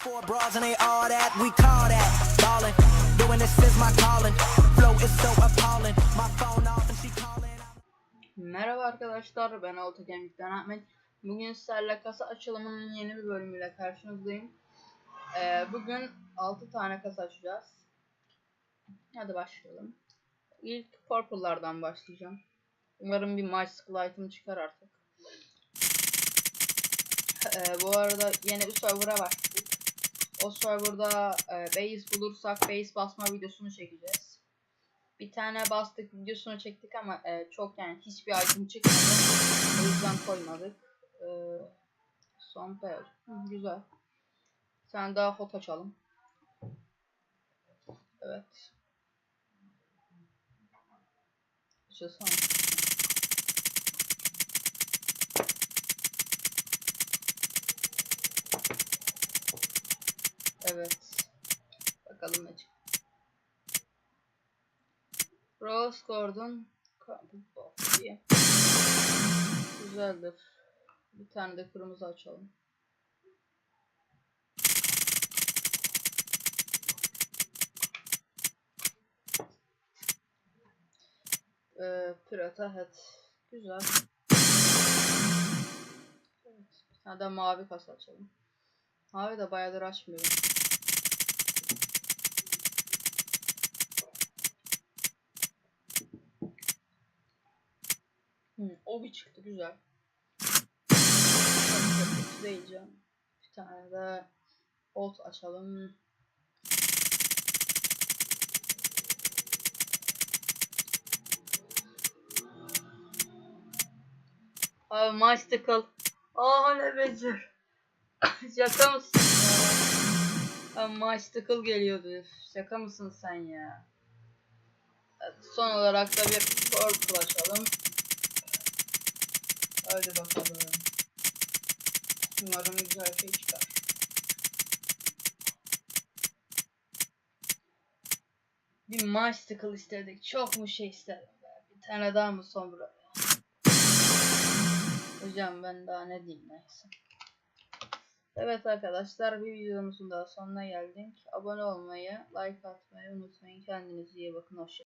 Four bras and they all that, we call that ballin'. Doing this is my calling. Flow is so appalling. My phone off and she calling. Merhaba arkadaşlar ben Alta Gemlik'ten Ahmet. Bugün sizlerle kasa açılımının yeni bir bölümüyle karşınızdayım. Ee, bugün 6 tane kasa açacağız. Hadi başlayalım. İlk Purple'lardan başlayacağım. Umarım bir Mystical item çıkar artık. Ee, bu arada yeni bir server'a başladık. O serverda e, base bulursak base basma videosunu çekeceğiz. Bir tane bastık videosunu çektik ama e, çok yani hiçbir item çıkmadı. O yüzden koymadık. E, son pair. Hı, güzel. Sen daha hot açalım. Evet. Açılsana. Evet. Bakalım ne çıktı. Rose Gordon diye. Güzeldir. Bir tane de kırmızı açalım. Ee, Pirata Hat. Güzel. Evet. Bir tane de mavi kasa açalım. Mavi de bayağıdır açmıyorum. Hmm, o bir çıktı güzel. Diyeceğim. Bir tane de Bolt açalım. Abi Mystical. Aa ne becер. Şaka mısın? Abi Mystical geliyordu. Şaka mısın sen ya? Son olarak da bir Purple açalım. Hadi bakalım. Umarım güzel şey çıkar. Bir Mystical istedik. Çok mu şey istedim be? Bir tane daha mı son buraya? Hocam ben daha ne diyeyim neyse. Evet arkadaşlar bir videomuzun daha sonuna geldik. Abone olmayı, like atmayı unutmayın. Kendinize iyi bakın. Hoşçakalın.